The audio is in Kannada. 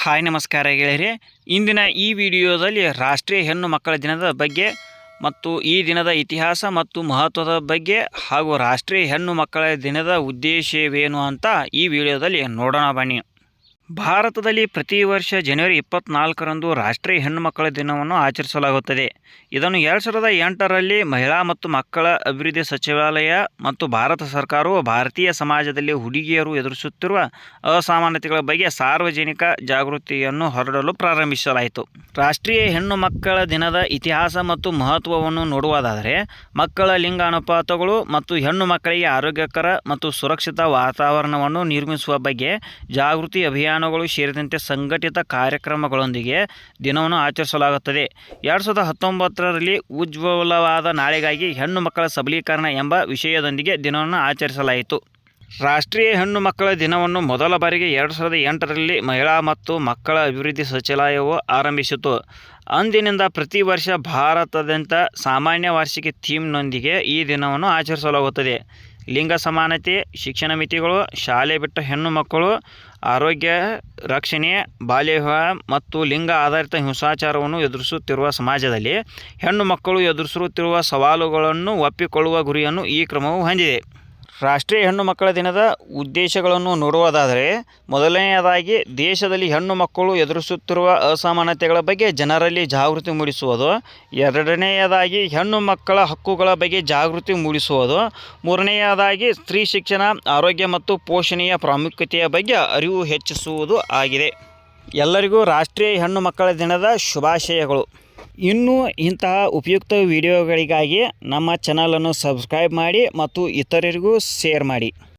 ಹಾಯ್ ನಮಸ್ಕಾರ ಗೆಳೆಯರೆ. ಇಂದಿನ ಈ ವಿಡಿಯೋದಲ್ಲಿ ರಾಷ್ಟ್ರೀಯ ಹೆಣ್ಣು ಮಕ್ಕಳ ದಿನದ ಬಗ್ಗೆ ಮತ್ತು ಈ ದಿನದ ಇತಿಹಾಸ ಮತ್ತು ಮಹತ್ವದ ಬಗ್ಗೆ ಹಾಗೂ ರಾಷ್ಟ್ರೀಯ ಹೆಣ್ಣು ಮಕ್ಕಳ ದಿನದ ಉದ್ದೇಶವೇನು ಅಂತ ಈ ವಿಡಿಯೋದಲ್ಲಿ ನೋಡೋಣ ಬನ್ನಿ. ಭಾರತದಲ್ಲಿ ಪ್ರತಿ ವರ್ಷ ಜನವರಿ ಇಪ್ಪತ್ನಾಲ್ಕರಂದು ರಾಷ್ಟ್ರೀಯ ಹೆಣ್ಣುಮಕ್ಕಳ ದಿನವನ್ನು ಆಚರಿಸಲಾಗುತ್ತದೆ. ಇದನ್ನು ಎರಡು ಸಾವಿರದ ಎಂಟರಲ್ಲಿ ಮಹಿಳಾ ಮತ್ತು ಮಕ್ಕಳ ಅಭಿವೃದ್ಧಿ ಸಚಿವಾಲಯ ಮತ್ತು ಭಾರತ ಸರ್ಕಾರವು ಭಾರತೀಯ ಸಮಾಜದಲ್ಲಿ ಹುಡುಗಿಯರು ಎದುರಿಸುತ್ತಿರುವ ಅಸಮಾನತೆಗಳ ಬಗ್ಗೆ ಸಾರ್ವಜನಿಕ ಜಾಗೃತಿಯನ್ನು ಹೊರಡಲು ಪ್ರಾರಂಭಿಸಲಾಯಿತು. ರಾಷ್ಟ್ರೀಯ ಹೆಣ್ಣು ಮಕ್ಕಳ ದಿನದ ಇತಿಹಾಸ ಮತ್ತು ಮಹತ್ವವನ್ನು ನೋಡುವುದಾದರೆ, ಮಕ್ಕಳ ಲಿಂಗ ಅನುಪಾತಗಳು ಮತ್ತು ಹೆಣ್ಣು ಮಕ್ಕಳಿಗೆ ಆರೋಗ್ಯಕರ ಮತ್ತು ಸುರಕ್ಷಿತ ವಾತಾವರಣವನ್ನು ನಿರ್ಮಿಸುವ ಬಗ್ಗೆ ಜಾಗೃತಿ ಅಭಿಯಾನಗಳು ಸೇರಿದಂತೆ ಸಂಘಟಿತ ಕಾರ್ಯಕ್ರಮಗಳೊಂದಿಗೆ ದಿನವನ್ನು ಆಚರಿಸಲಾಗುತ್ತದೆ. ಎರಡು ಸಾವಿರದ ಹತ್ತೊಂಬತ್ತರಲ್ಲಿ ಉಜ್ವಲವಾದ ನಾಳೆಗಾಗಿ ಹೆಣ್ಣು ಮಕ್ಕಳ ಸಬಲೀಕರಣ ಎಂಬ ವಿಷಯದೊಂದಿಗೆ ದಿನವನ್ನು ಆಚರಿಸಲಾಯಿತು. ರಾಷ್ಟ್ರೀಯ ಹೆಣ್ಣು ಮಕ್ಕಳ ದಿನವನ್ನು ಮೊದಲ ಬಾರಿಗೆ ಎರಡು ಸಾವಿರದ ಎಂಟರಲ್ಲಿ ಮಹಿಳಾ ಮತ್ತು ಮಕ್ಕಳ ಅಭಿವೃದ್ಧಿ ಸಚಿವಾಲಯವು ಆರಂಭಿಸಿತು. ಅಂದಿನಿಂದ ಪ್ರತಿ ವರ್ಷ ಭಾರತದಂಥ ಸಾಮಾನ್ಯ ವಾರ್ಷಿಕ ಥೀಮ್ನೊಂದಿಗೆ ಈ ದಿನವನ್ನು ಆಚರಿಸಲಾಗುತ್ತದೆ. ಲಿಂಗ ಸಮಾನತೆ, ಶಿಕ್ಷಣ ಮಿತಿಗಳು, ಶಾಲೆ ಬಿಟ್ಟ ಹೆಣ್ಣು ಮಕ್ಕಳು, ಆರೋಗ್ಯ ರಕ್ಷಣೆ ಬಾಲ್ಯ ವಿವಾಹ ಮತ್ತು ಲಿಂಗ ಆಧಾರಿತ ಹಿಂಸಾಚಾರವನ್ನು ಎದುರಿಸುತ್ತಿರುವ ಸಮಾಜದಲ್ಲಿ ಹೆಣ್ಣು ಮಕ್ಕಳು ಎದುರಿಸುತ್ತಿರುವ ಸವಾಲುಗಳನ್ನು ಒಪ್ಪಿಕೊಳ್ಳುವ ಗುರಿಯನ್ನು ಈ ಕ್ರಮವು ಹೊಂದಿದೆ. ರಾಷ್ಟ್ರೀಯ ಹೆಣ್ಣು ಮಕ್ಕಳ ದಿನದ ಉದ್ದೇಶಗಳನ್ನು ನೋಡುವುದಾದರೆ, ಮೊದಲನೆಯದಾಗಿ ದೇಶದಲ್ಲಿ ಹೆಣ್ಣು ಮಕ್ಕಳು ಎದುರಿಸುತ್ತಿರುವ ಅಸಮಾನತೆಗಳ ಬಗ್ಗೆ ಜನರಲ್ಲಿ ಜಾಗೃತಿ ಮೂಡಿಸುವುದು, ಎರಡನೆಯದಾಗಿ ಹೆಣ್ಣು ಮಕ್ಕಳ ಹಕ್ಕುಗಳ ಬಗ್ಗೆ ಜಾಗೃತಿ ಮೂಡಿಸುವುದು, ಮೂರನೆಯದಾಗಿ ಸ್ತ್ರೀ ಶಿಕ್ಷಣ, ಆರೋಗ್ಯ ಮತ್ತು ಪೋಷಣೆಯ ಪ್ರಾಮುಖ್ಯತೆಯ ಬಗ್ಗೆ ಅರಿವು ಹೆಚ್ಚಿಸುವುದು ಆಗಿದೆ. ಎಲ್ಲರಿಗೂ ರಾಷ್ಟ್ರೀಯ ಹೆಣ್ಣು ಮಕ್ಕಳ ದಿನದ ಶುಭಾಶಯಗಳು. ಇನ್ನೂ ಇಂತಹ ಉಪಯುಕ್ತ ವಿಡಿಯೋಗಳಿಗಾಗಿ ನಮ್ಮ ಚಾನಲನ್ನು ಸಬ್ಸ್ಕ್ರೈಬ್ ಮಾಡಿ ಮತ್ತು ಇತರರಿಗೂ ಶೇರ್ ಮಾಡಿ.